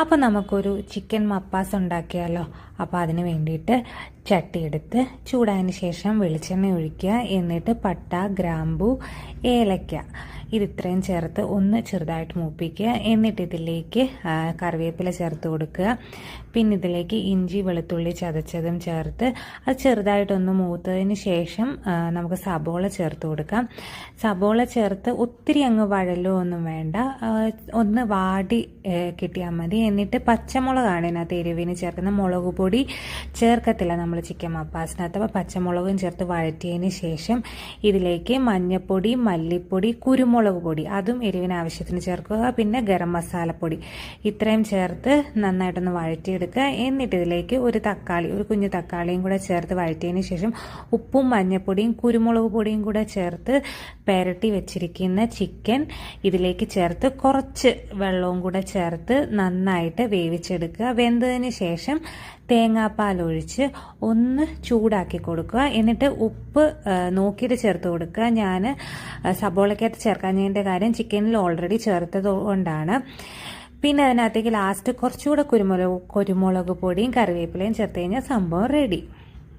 അപ്പോൾ നമുക്കൊരു ചിക്കൻ മപ്പാസ് ഉണ്ടാക്കിയാലോ? അപ്പോൾ അതിന് വേണ്ടിയിട്ട് ചട്ടി എടുത്ത് ചൂടായതിന് ശേഷം വെളിച്ചെണ്ണ ഒഴിക്കുക. എന്നിട്ട് പട്ട ഗ്രാമ്പു ഏലക്ക ഇത് ഇത്രയും ചേർത്ത് ഒന്ന് ചെറുതായിട്ട് മൂപ്പിക്കുക. എന്നിട്ട് ഇതിലേക്ക് കറിവേപ്പില ചേർത്ത് കൊടുക്കുക. പിന്നെ ഇതിലേക്ക് ഇഞ്ചി വെളുത്തുള്ളി ചതച്ചതും ചേർത്ത് അത് ചെറുതായിട്ടൊന്ന് മൂത്തതിന് ശേഷം നമുക്ക് സബോള ചേർത്ത് കൊടുക്കാം. സബോള ചേർത്ത് ഒത്തിരി അങ്ങ് വഴലോ ഒന്നും വേണ്ട. ഒന്ന് വാടി കിട്ടിയാൽ മതി. എന്നിട്ട് പച്ചമുളകാണ് ഇതിനകത്ത് എരിവിന് ചേർക്കുന്ന മുളക് പൊടി ചേർക്കത്തില്ല നമ്മൾ ചിക്കൻ മപ്പാസിനകത്ത് പച്ചമുളകും ചേർത്ത് വഴറ്റിയതിന് ശേഷം ഇതിലേക്ക് മഞ്ഞൾപ്പൊടി മല്ലിപ്പൊടി കുരുമുളക് പൊടി അതും എരിവിന് ആവശ്യത്തിന് ചേർക്കുക. പിന്നെ ഗരം മസാലപ്പൊടി ഇത്രയും ചേർത്ത് നന്നായിട്ടൊന്ന് വഴറ്റിയെടുക്കുക. എന്നിട്ട് ഇതിലേക്ക് ഒരു തക്കാളി ഒരു കുഞ്ഞു തക്കാളിയും കൂടെ ചേർത്ത് വഴറ്റിയതിന് ശേഷം ഉപ്പും മഞ്ഞൾപ്പൊടിയും കുരുമുളക് പൊടിയും കൂടെ ചേർത്ത് പെരട്ടി വെച്ചിരിക്കുന്ന ചിക്കൻ ഇതിലേക്ക് ചേർത്ത് കുറച്ച് വെള്ളവും കൂടെ ചേർത്ത് നന്നായിട്ട് വേവിച്ചെടുക്കുക. വെന്തതിന് ശേഷം തേങ്ങാപ്പാൽ ഒഴിച്ച് ഒന്ന് ചൂടാക്കി കൊടുക്കുക. എന്നിട്ട് ഉപ്പ് നോക്കിയിട്ട് ചേർത്ത് കൊടുക്കുക. ഞാൻ സബോളയ്ക്കകത്ത് ചേർക്കാഞ്ഞതിന്റെ കാര്യം ചിക്കനിൽ ഓൾറെഡി ചേർത്തത് കൊണ്ടാണ്. പിന്നെ അതിനകത്തേക്ക് ലാസ്റ്റ് കുറച്ചുകൂടെ കുരുമുളക് കുരുമുളക് പൊടിയും കറിവേപ്പിലയും ചേർത്ത് കഴിഞ്ഞാൽ സംഭവം റെഡി